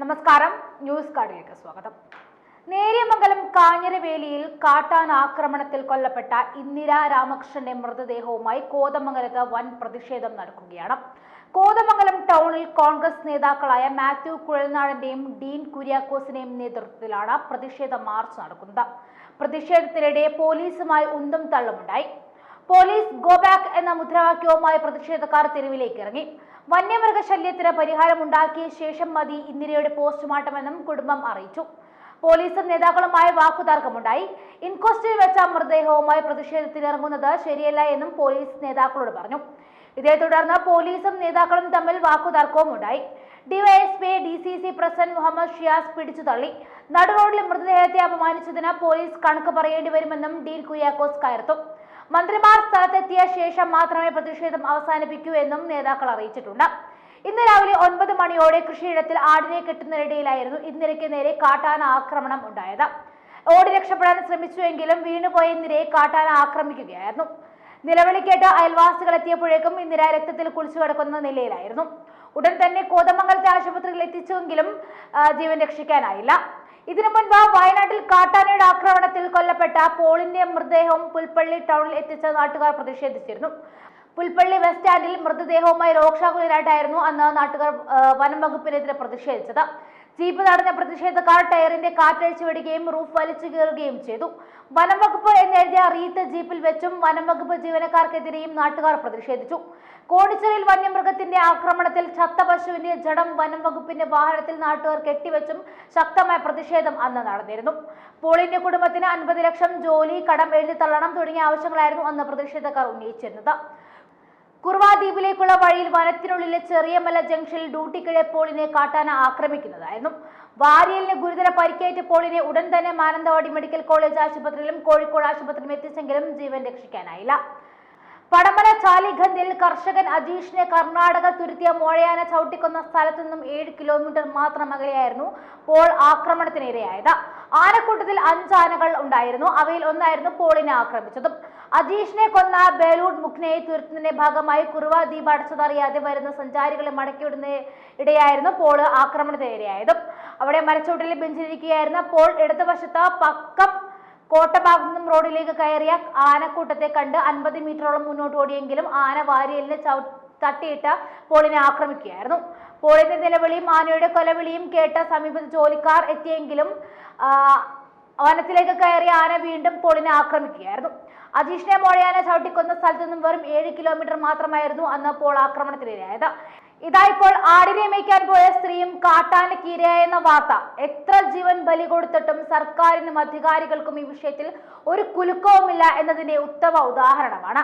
നമസ്കാരം ന്യൂസ് കാർഡിലേക്ക് സ്വാഗതം. നേര്യമംഗലം കാഞ്ഞിരവേലിയിൽ കാട്ടാൻ ആക്രമണത്തിൽ കൊല്ലപ്പെട്ട ഇന്ദിര രാമകൃഷ്ണന്റെ മൃതദേഹവുമായി കോതമംഗലത്ത് വൻ പ്രതിഷേധം നടക്കുകയാണ്. കോതമംഗലം ടൗണിൽ കോൺഗ്രസ് നേതാക്കളായ മാത്യു കുഴൽനാടന്റെയും ഡീൻ കുര്യാക്കോസിന്റെയും നേതൃത്വത്തിലാണ് പ്രതിഷേധ മാർച്ച് നടക്കുന്നത്. പ്രതിഷേധത്തിനിടെ പോലീസുമായി ഉന്തം തള്ളുമുണ്ടായി. പോലീസ് ഗോ ബാക്ക് എന്ന മുദ്രാവാക്യവുമായി പ്രതിഷേധക്കാർ തെരുവിലേക്ക് ഇറങ്ങി. വന്യമൃഗശല്യത്തിന് പരിഹാരമുണ്ടാക്കിയ ശേഷം മതി ഇന്ദിരയുടെ പോസ്റ്റ്മോർട്ടമെന്നും കുടുംബം അറിയിച്ചു. പോലീസും നേതാക്കളുമായി വാക്കുതർക്കമുണ്ടായി. ഇൻക്വസ്റ്റിൽ വെച്ച മൃതദേഹവുമായി പ്രതിഷേധത്തിനിറങ്ങുന്നത് ശരിയല്ല എന്നും പോലീസ് നേതാക്കളോട് പറഞ്ഞു. ഇതേ തുടർന്ന് പോലീസും നേതാക്കളും തമ്മിൽ വാക്കുതർക്കവും ഉണ്ടായി. DYSP D C C president Muhammad Shiyas പിടിച്ചു തള്ളി. നടുറോഡിലെ മൃതദേഹത്തെ അപമാനിച്ചതിന് പോലീസ് കണക്ക് പറയേണ്ടി വരുമെന്നും ഡീൻ കുര്യാക്കോസ് കയർത്തു. മന്ത്രിമാർ സ്ഥലത്തെത്തിയ ശേഷം മാത്രമേ പ്രതിഷേധം അവസാനിപ്പിക്കൂ എന്നും നേതാക്കൾ അറിയിച്ചിട്ടുണ്ട്. ഇന്ന് രാവിലെ ഒൻപത് മണിയോടെ കൃഷിയിടത്തിൽ ആടിനെ കെട്ടുന്നതിനിടയിലായിരുന്നു ഇന്നിരയ്ക്ക് നേരെ കാട്ടാന ആക്രമണം ഉണ്ടായത്. ഓടി രക്ഷപ്പെടാൻ ശ്രമിച്ചുവെങ്കിലും വീണുപോയ ഇന്ദിരയെ കാട്ടാന ആക്രമിക്കുകയായിരുന്നു. നിലവിളി കേട്ട് അയൽവാസികൾ എത്തിയപ്പോഴേക്കും ഇന്ദിര രക്തത്തിൽ കുളിച്ചു കിടക്കുന്ന നിലയിലായിരുന്നു. ഉടൻ തന്നെ കോതമംഗലത്തെ ആശുപത്രിയിൽ എത്തിച്ചുവെങ്കിലും ജീവൻ രക്ഷിക്കാനായില്ല. ഇതിനു മുൻപ് വയനാട്ടിൽ കാട്ടാനയുടെ ആക്രമണത്തിൽ കൊല്ലപ്പെട്ട പോളിന്റെ മൃതദേഹം പുൽപ്പള്ളി ടൗണിൽ എത്തിച്ച നാട്ടുകാർ പ്രതിഷേധിച്ചിരുന്നു. പുൽപ്പള്ളി ബസ് സ്റ്റാൻഡിൽ മൃതദേഹവുമായി രോക്ഷാകുലരായിട്ടായിരുന്നു അന്ന് നാട്ടുകാർ വനം വകുപ്പിനെതിരെ പ്രതിഷേധിച്ചത്. ജീപ്പ് തടഞ്ഞ പ്രതിഷേധക്കാർ ടയറിന്റെ കാറ്റഴിച്ചു വിടുകയും റൂഫ് വലിച്ചു കീറുകയും ചെയ്തു. വനം വകുപ്പ് എന്നെഴുതിയ റീത്ത് ജീപ്പിൽ വെച്ചും വനം വകുപ്പ് ജീവനക്കാർക്കെതിരെയും നാട്ടുകാർ പ്രതിഷേധിച്ചു. കോടിച്ചെറിയിൽ വന്യമൃഗത്തിന്റെ ആക്രമണത്തിൽ ചത്ത പശുവിന്റെ ജഡം വനം വകുപ്പിന്റെ വാഹനത്തിൽ നാട്ടുകാർ കെട്ടിവെച്ചും ശക്തമായ പ്രതിഷേധം അന്ന് നടന്നിരുന്നു. പോളിന്റെ കുടുംബത്തിന് അൻപത് ലക്ഷം ജോലി കടം എഴുതി തള്ളണം തുടങ്ങിയ ആവശ്യങ്ങളായിരുന്നു അന്ന് പ്രതിഷേധക്കാർ ഉന്നയിച്ചിരുന്നത്. കുർവാ ദ്വീപിലേക്കുള്ള വഴിയിൽ വനത്തിനുള്ളിലെ ചെറിയ മല ജംഗ്ഷനിൽ ഡ്യൂട്ടിക്കിടെ പോളിനെ കാട്ടാന ആക്രമിക്കുന്നതായിരുന്നു. വാരിയലിന് ഗുരുതര പരിക്കേറ്റ പോളിനെ ഉടൻ തന്നെ മാനന്തവാടി മെഡിക്കൽ കോളേജ് ആശുപത്രിയിലും കോഴിക്കോട് ആശുപത്രിയിലും എത്തിച്ചെങ്കിലും ജീവൻ രക്ഷിക്കാനായില്ല. പടമല ചാലിഗന്ധിൽ കർഷകൻ അജീഷിനെ കർണാടക തുരുത്തിയ മോഴയാന ചവിട്ടിക്കൊന്ന സ്ഥലത്തു നിന്നും ഏഴ് കിലോമീറ്റർ മാത്രം അകലെയായിരുന്നു പോൾ ആക്രമണത്തിനിരയായത്. ആനക്കൂട്ടത്തിൽ അഞ്ച് ആനകൾ ഉണ്ടായിരുന്നു. അവയിൽ ഒന്നായിരുന്നു പോളിനെ ആക്രമിച്ചതും. അജീഷിനെ കൊന്ന ബേലൂഡ് മുഖ്നയെ തുരുത്തുന്നതിന്റെ ഭാഗമായി കുറുവ ദ്വീപ് അടച്ചതറിയാതെ വരുന്ന സഞ്ചാരികളെ മടക്കിവിടുന്ന ഇടയായിരുന്നു പോൾ ആക്രമണത്തിനിരയായതും. അവിടെ മരച്ചോട്ടിൽ ബെഞ്ചിലിരിക്കുകയായിരുന്ന പോൾ ഇടതുവശത്ത് പക്കം കോട്ടഭാഗത്തു നിന്നും റോഡിലേക്ക് കയറിയ ആനക്കൂട്ടത്തെ കണ്ട് അൻപത് മീറ്ററോളം മുന്നോട്ട് ഓടിയെങ്കിലും ആന വാരിയലിനെ ചവി തട്ടിയിട്ട് പോളിനെ ആക്രമിക്കുകയായിരുന്നു. പോളിന്റെ നിലവിളിയും ആനയുടെ കൊലവിളിയും കേട്ട സമീപത്ത് ജോലിക്കാർ എത്തിയെങ്കിലും വനത്തിലേക്ക് കയറിയ ആന വീണ്ടും പോളിനെ ആക്രമിക്കുകയായിരുന്നു. അജീഷിനെ മോഴയാന ചവിട്ടിക്കൊന്ന സ്ഥലത്തു നിന്നും വെറും ഏഴ് കിലോമീറ്റർ മാത്രമായിരുന്നു അന്ന് പോൾ ആക്രമണത്തിനിരയായത്. ഇതാ ഇപ്പോൾ ആടിനെ മേയ്ക്കാൻ പോയ സ്ത്രീയും കാട്ടാനയ്ക്ക് ഇരയായെന്ന വാർത്ത. എത്ര ജീവൻ ബലി കൊടുത്തിട്ടും സർക്കാരിനും അധികാരികൾക്കും ഈ വിഷയത്തിൽ ഒരു കുലുക്കവുമില്ല എന്നതിന്റെ ഉത്തമ ഉദാഹരണമാണ്.